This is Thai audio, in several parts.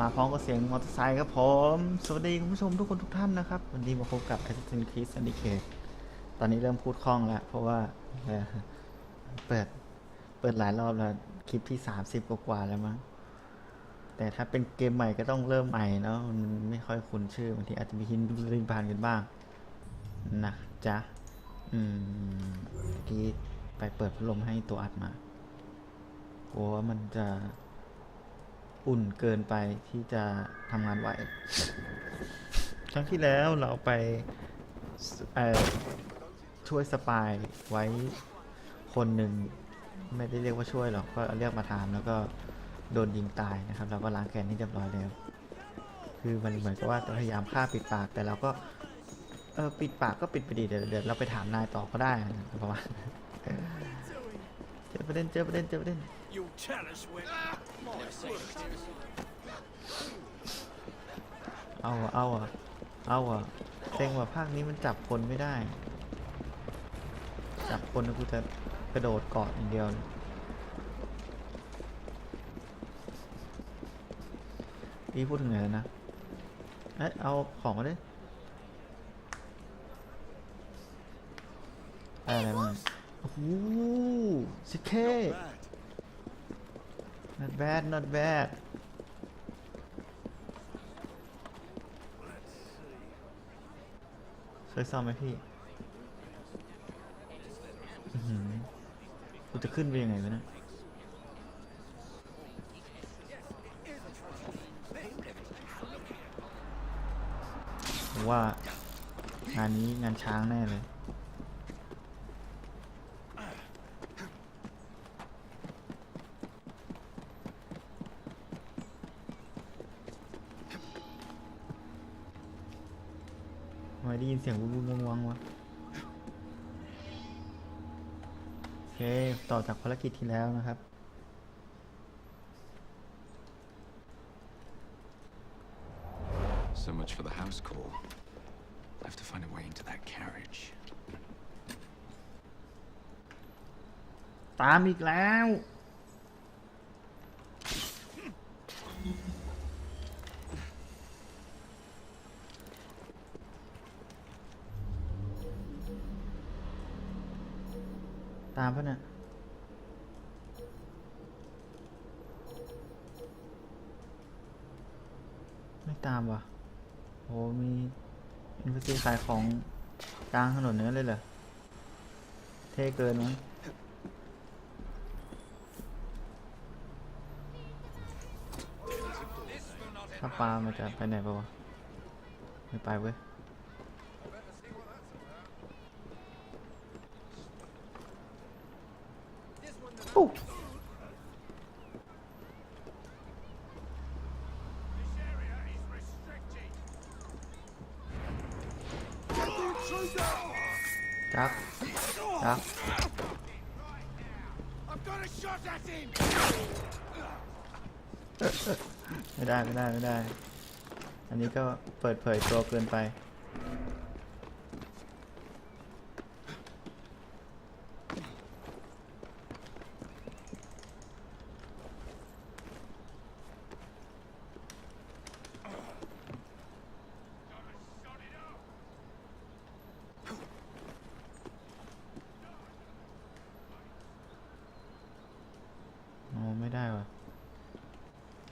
มาพร้อมกับเสียงมอเตอร์ไซค์ครับผม สวัสดีคุณผู้ชมทุกคนทุกท่านนะครับ วันนี้มาพบกับ Assassin's Creed Syndicate ตอนนี้เริ่มพูดคล่องแล้ว เพราะว่าเปิด เปิดหลายรอบแล้ว คลิปที่ 30 กว่าแล้วมั้ง แต่ถ้าเป็นเกมใหม่ก็ต้องเริ่มใหม่เนาะ มันไม่ค่อยคุ้นชื่อบางทีอาจจะมีหินรินผ่านกันบ้าง นะจ๊ะ อืมเมื่อกี้ไปเปิดพัดลมให้ตัวอัดมา กลัวว่ามันจะ อุ่นเกินไปที่จะทำงานไหวครั้งที่แล้วเราไปช่วยสปายไว้คนหนึ่งไม่ได้เรียกว่าช่วยหรอกก็เรียกมาถามแล้วก็โดนยิงตายนะครับเราก็ล้างแค้นให้เรียบร้อยแล้ว คือมันเหมือนกับว่าพยายามฆ่าปิดปากแต่เราก็เออปิดปากก็ปิดไปดีเดี๋ยวเดี๋ยวเราไปถามนายต่อก็ได้ประมาณเจอประเด็นเจอประเด็นเจอประเด็น You'll tell us when. My word. เอาอะเอาอะเอาอะเซ็งว่าภาคนี้มันจับคนไม่ได้ จับคนแล้วกูจะกระโดดเกาะอย่างเดียวเลยพี่พูดถึงไหนแล้วนะ เอ้ยเอาของมาดิได้อะไรบ้างโอ้โหสิเค Bad. Not bad not bad ช่วยซ่อมไหมพี่อื้อหือกูจะขึ้นไปยังไงวะเนะ ผมว่างานนี้งานช้างแน่เลย ทำไมได้ ยินเสียงวุ้งวุ้งวังวังวะโอเค ต่อจากภารกิจที่แล้วนะครับ So much for the house call. I have to find a way into that carriage. ตามอีกแล้ว ตามปะเนี่ยไม่ตามว่ะโหมีอินฟ t ซีขายของกลางถนนเนื้อเลยเหรอ เท่เกินมั้งถ้าปลามันจะไปไหนปะวะ ไม่ไปเว้ย ปุ๊บจักจักไม่ได้ไม่ได้ไม่ได้ อันนี้ก็เปิดเผยตัวเกินไป อ๋อ ไม่ได้ว่ะ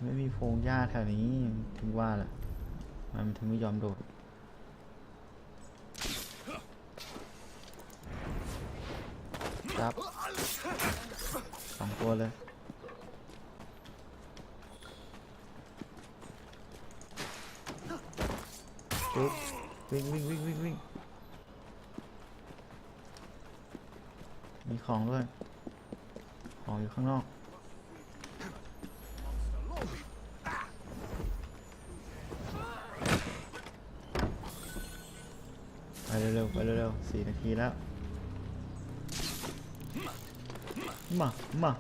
ไม่มีโพร งหญ้าแถวนี้ถึงว่าแหละมันถึงไม่ยอมโดดครับสองตัวเลยปุ๊บวิ่งวิ่งวิ่งวิ่งวิ่งมีของด้วย ของอยู่ข้างนอก ไปเร็วๆไปเร็วๆสี่นาทีแล้ว มา มา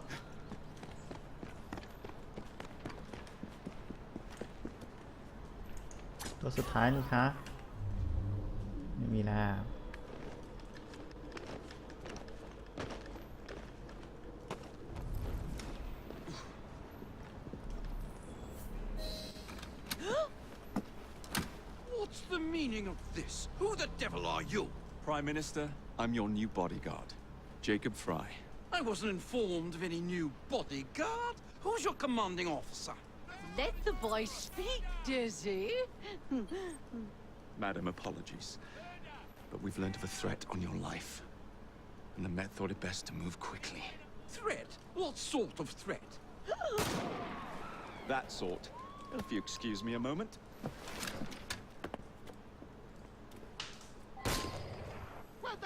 ตัวสุดท้ายนี่คะไม่มีแล้ว meaning of this? Who the devil are you? Prime Minister, I'm your new bodyguard, Jacob Fry. I wasn't informed of any new bodyguard. Who's your commanding officer? Let the boy speak, Dizzy. Madam, apologies. But we've learned of a threat on your life. And the Met thought it best to move quickly. Threat? What sort of threat? That sort. If you excuse me a moment.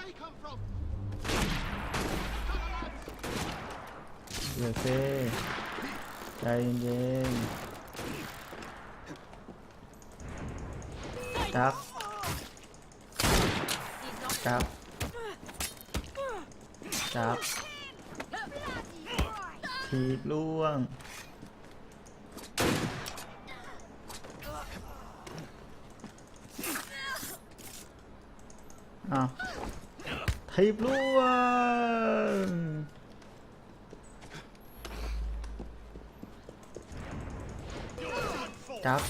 เดี๋ยวเซ่ใจเย็นๆจับจับจับทีบล่วง อ้าว ทีบล่วงจับ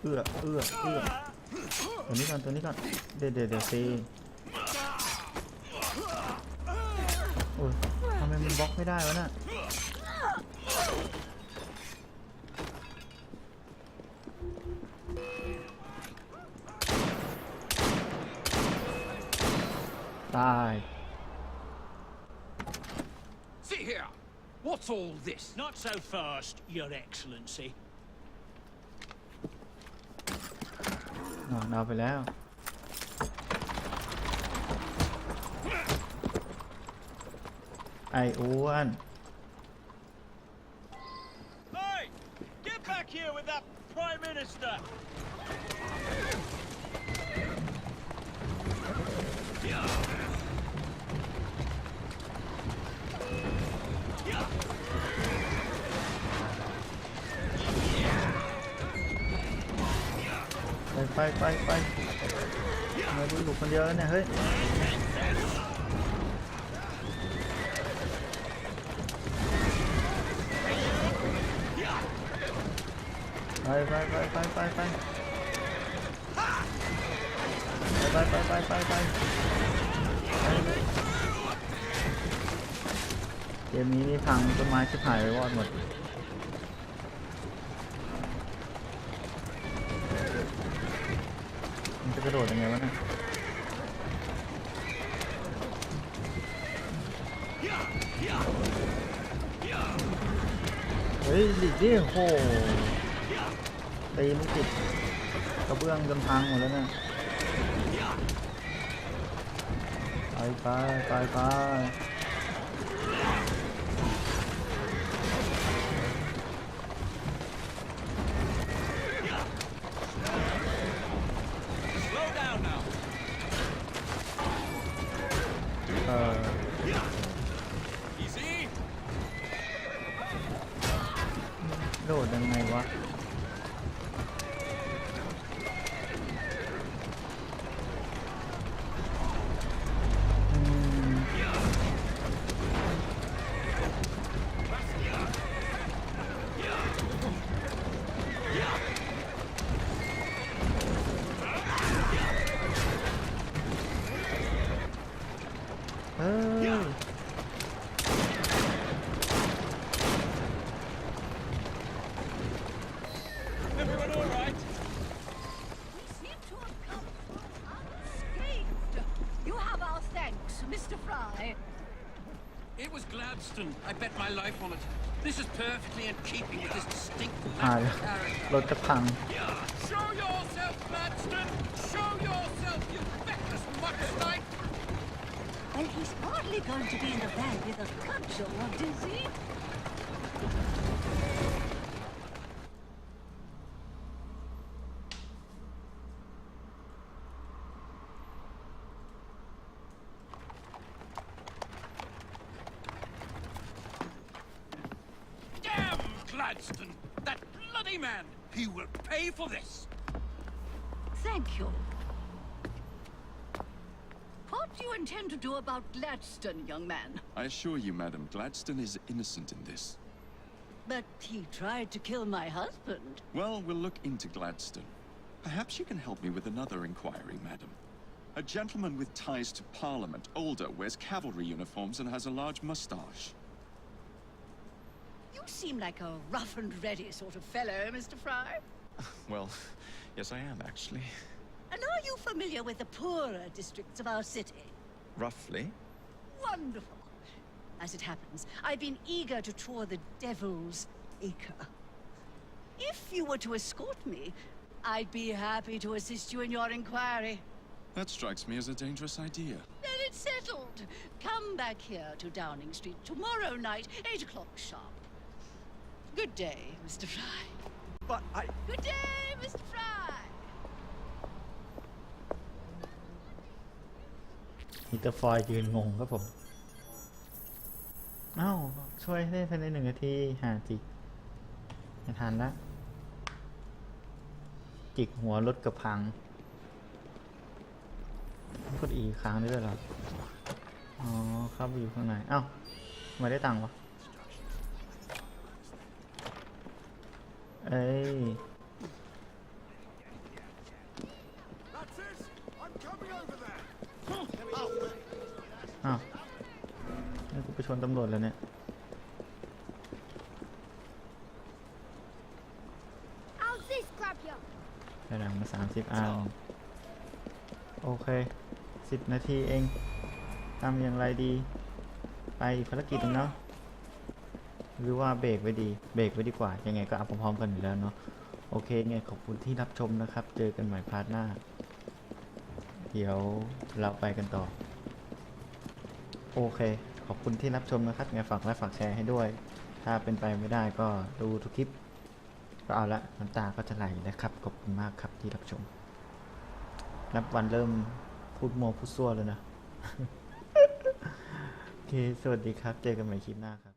เอื้อเอื้อเอื้อตัวนี้ก่อนตัวนี้ก่อนเดี๋ยวเดี๋ยวเดี๋ยวซีโอ้ยทำไมมันบล็อกไม่ได้วะน่ะ ตาย See here. What's all this? Not so fast, Your Excellency. อ๋อเอาไปแล้ว ไออ้วน Hey! Get back here with that Prime Minister!ไ ไปไปไปทำไมกูอยู่คนเดียวแล้วเนี่ยเฮ้ยไปไปไปไปไปไปไปไปไปไปไปไปเกมนี้นี่พังต้นไม้ชิบหายไปวอดหมด มันจะกระ โดดยังไงวะเนี่ยเฮ้ยหลีกดิโหตีไม่ติดกระเบื้องจนพังหมดแล้วเนะไปไปไปไป Mr. Fry. It was Gladstone. I bet my life on it. This is perfectly in keeping with his distinct หาย lack of character. รถจะพัง Show yourself, Gladstone! Show yourself, you feckless muckstipe! Well, he's hardly going to be in the van with a cudgel, is he? Damn Gladstone! That bloody man! He will pay for this! Thank you. What do you intend to do about Gladstone, young man? I assure you, Madam, Gladstone is innocent in this. But he tried to kill my husband. Well, we'll look into Gladstone. Perhaps you can help me with another inquiry, madam. A gentleman with ties to Parliament, older, wears cavalry uniforms and has a large mustache. You seem like a rough and ready sort of fellow, Mr. Fry. Well, yes, I am, actually. And are you familiar with the poorer districts of our city? Roughly. Wonderful. As it happens, I've been eager to tour the Devil's Acre. If you were to escort me, I'd be happy to assist you in your inquiry. That strikes me as a dangerous idea. Then it's settled. Come back here to Downing Street tomorrow night, 8 o'clock sharp. Good day, Mr. Fry. But I. Good day, Mr. Fry. มิสเตอร์ฟอยยืนงงครับผม เอ้า ช่วยได้ภายในหนึ่งนาทีหาจิกไม่ทันละ จิกหัวรถเกับพังกดอีกค้างได้ด้วยเหรอ อ๋อเข้าไปอยู่ข้างใน เอ้าทำไมาได้ตังค์วะ อ้ยอ้าวนี่กูไปชนตำรวจแล้วเนี่ย How's this grab you? ได้หลังมาสามสิบอันโอเคสิบนาทีเองทำอย่างไรดี ไปอีกภารกิจหนึงเนาะ หรือว่าเบรกไว้ดี เบรกไว้ดีกว่า ยังไงก็เอาพร้อมๆกันอยู่แล้วเนาะ โอเคไงขอบคุณที่รับชมนะครับ เจอกันใหม่พาร์ทหน้า เดี๋ยวเราไปกันต่อ โอเค ขอบคุณที่รับชมนะครับไงฝากไลค์ฝากแชร์ให้ด้วย ถ้าเป็นไปไม่ได้ก็ดูทุกคลิป ก็เอาละน้ำตาก็จะไหลนะครับ ขอบคุณมากครับที่รับชม นับวันเริ่มพูดโมพูดซั่วแล้วนะ โอเค สวัสดีครับ เจอกันใหม่คลิปหน้าครับ